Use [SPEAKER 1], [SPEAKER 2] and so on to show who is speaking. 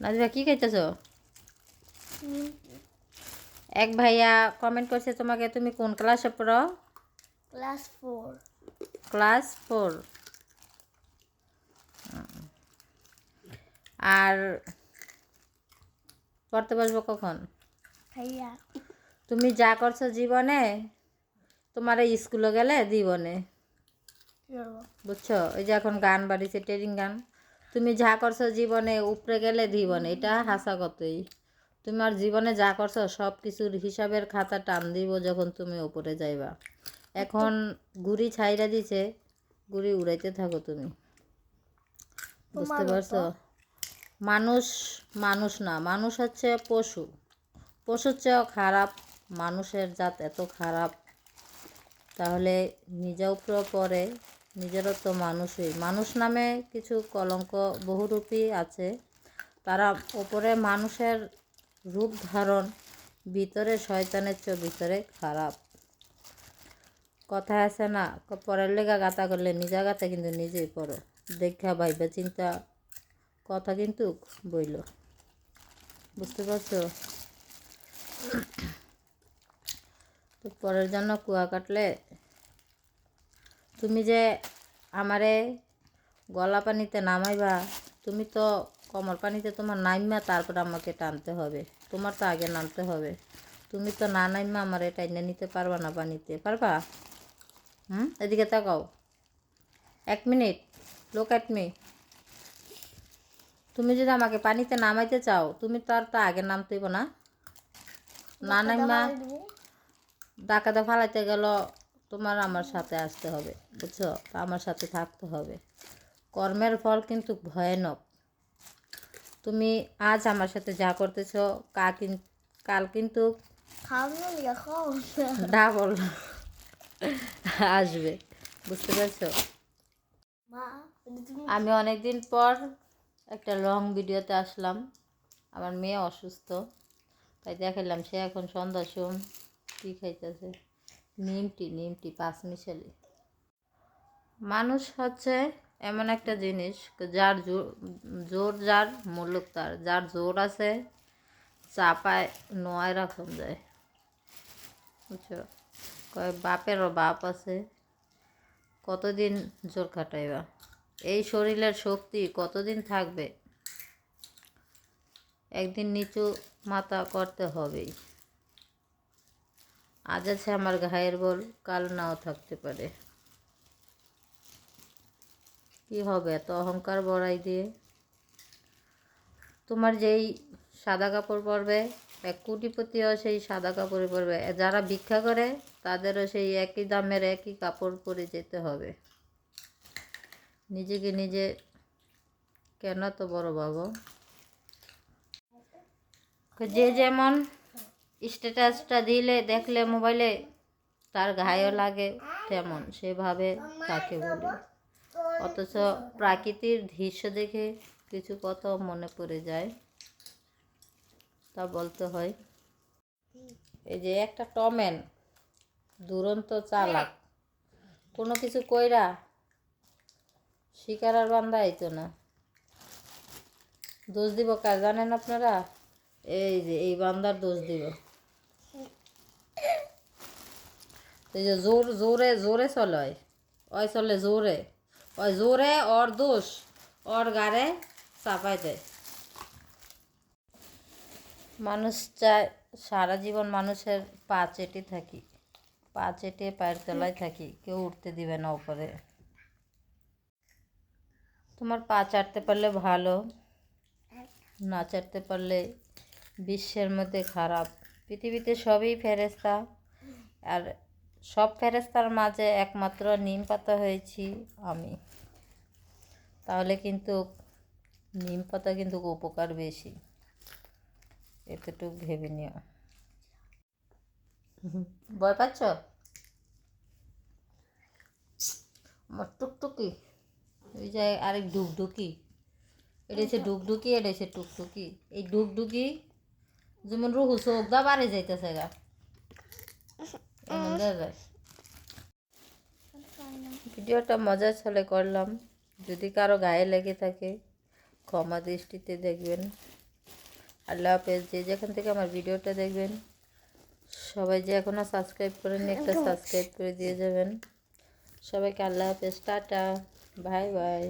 [SPEAKER 1] নাজিবা কি খাইতেছ? এক ভাইয়া কমেন্ট করছে তোমাকে তুমি কোন ক্লাসে পড়ো?
[SPEAKER 2] Class four.
[SPEAKER 1] Class four. আর পড়তে বসবো কখন?
[SPEAKER 2] ভাইয়া।
[SPEAKER 1] তুমি যা করছ জীবনে তোমার এই স্কুলে গেলে জীবনে বুঝছ? ওই যে এখন গান বাড়িছে ট্রেনিং গান। তুমি যা করছ জীবনে উপরে গেলে জীবনে এটা হাসা কতই। তোমার জীবনে যা করছ সব কিছুর হিসাবের খাতা টান দিব যখন তুমি উপরে যাইবা। এখন গুড়ি ছাইরা দিছে ঘুড়ি উড়াইতে থাকো তুমি। বুঝতে পারছ? মানুষ মানুষ না মানুষ হচ্ছে পশু। পশুর চেয়েও খারাপ মানুষের জাত এত খারাপ। তাহলে নিজের উপরে পড়ে নিজেরও তো মানুষই। মানুষ নামে কিছু কলঙ্ক বহুরূপী আছে। তারা ওপরে মানুষের রূপ ধারণ, ভিতরে শয়তানের চেয়ে ভিতরে খারাপ। কথা আছে না, পরের লেগা গাতা করলে নিজা গাতা কিন্তু নিজেই পড়ো। দেখা ভাইবা চিন্তা, কথা কিন্তু বইল। বুঝতে পারছ? তো পরের জন্য কুয়া কাটলে তুমি যে আমারে গলা পানিতে নামাইবা তুমি তো কমর পানিতে তোমার নাইমা তারপর আমাকে টানতে হবে। তোমার তো আগে নামতে হবে। তুমি তো না নাইমা আমার এটা এনে নিতে পারবা না পানিতে। পারবা? হুম? এদিকে তাকাও। এক মিনিট। লোক এট মি তুমি যদি আমাকে পানিতে নামাইতে চাও তুমি তো আর তো আগে নামতেইব না। না নাইমা। ডাকাতে ফালাইতে গেল তোমার আমার সাথে আসতে হবে বুঝছ? আমার সাথে থাকতে হবে। কর্মের ফল কিন্তু ভয়ানক। তুমি আজ আমার সাথে যা করতেছ কা কাল কিন্তু ডাবল আসবে বুঝতে পারছ? আমি অনেক দিন পর একটা লং ভিডিওতে আসলাম। আমার মেয়ে অসুস্থ তাই দেখালাম সে এখন সন্ধ্যা সোম কী খাইতেছে? নিমটি নিমটি পাঁচ মিশালি মানুষ হচ্ছে এমন একটা জিনিস, যার জোর, যার মূল্য তার। যার জোর আছে, চাপায় নোয়ায় রাখন যায়। বুঝছ? কয় বাপেরও বাপ আছে, কতদিন জোর খাটাইবা? এই শরীরের শক্তি কতদিন থাকবে? একদিন নিচু মাথা করতে হবেই। আজ আছে আমার ঘায়ের বল, কাল নাও থাকতে পারে। কি হবে এত অহংকার বড়াই দিয়ে? তোমার যেই সাদা কাপড় পরবে, এক কোটিপতিও সেই সাদা কাপড়ে পরবে। যারা ভিক্ষা করে, তাদেরও সেই একই দামের একই কাপড় পরে যেতে হবে। নিজেকে নিজে কেন তো বড় বাবু? যে যেমন স্ট্যাটাসটা দিলে, দেখলে মোবাইলে তার গায়েও লাগে, তেমন। সেভাবে তাকে বলি। অথচ প্রাকৃতির দৃশ্য দেখে কিছু কথা মনে পড়ে যায়। তা বলতে হয়। এই যে একটা টমেন, দুরন্ত চালাক। কোনো কিছু কইরা শিকার আর বান্ধা আইতো না। দোষ দিব কার জানেন আপনারা? এই যে, এই বান্দার দোষ দিব। এই যে জোর, জোরে জোরে চলে। হয় ওই চলে জোরে। ওই জোরে ওর দোষ, ওর গাড়ে চাপাই দেয়। মানুষ চায় সারা জীবন মানুষের পা চেটে থাকি। পা চেটে পায়ের তলায় থাকি, কেউ উঠতে দিবে না উপরে। তোমার পা চাটতে পারলে ভালো, না চাটতে পারলে বিশ্বের মধ্যে খারাপ। পৃথিবীতে সবই ফেরেস্তা আর সব ফেরেস্তার মাঝে একমাত্র নিম পাতা হয়েছি আমি। তাহলে কিন্তু নিম পাতা কিন্তু উপকার বেশি। এতটুক ভেবে নিও। ভয় পাচ্ছ? আমার টুকটুকি। ওই যে আরেক ডুকডুকি। এটা হচ্ছে ডুকডুকি, এটা হচ্ছে টুকটুকি। এই ডুকডুকি যেমন রুহু চোখ দা বাড়ি যাইতেছে গা। যায় ভিডিওটা মজার ছলে করলাম। যদি কারও গায়ে লেগে থাকে ক্ষমা দৃষ্টিতে দেখবেন। আল্লাহ হাফেজ যে যেখান থেকে আমার ভিডিওটা দেখবেন সবাই যে এখনও সাবস্ক্রাইব করেননি একটা সাবস্ক্রাইব করে দিয়ে যাবেন। সবাইকে আল্লাহ হাফেজ টাটা বাই বাই।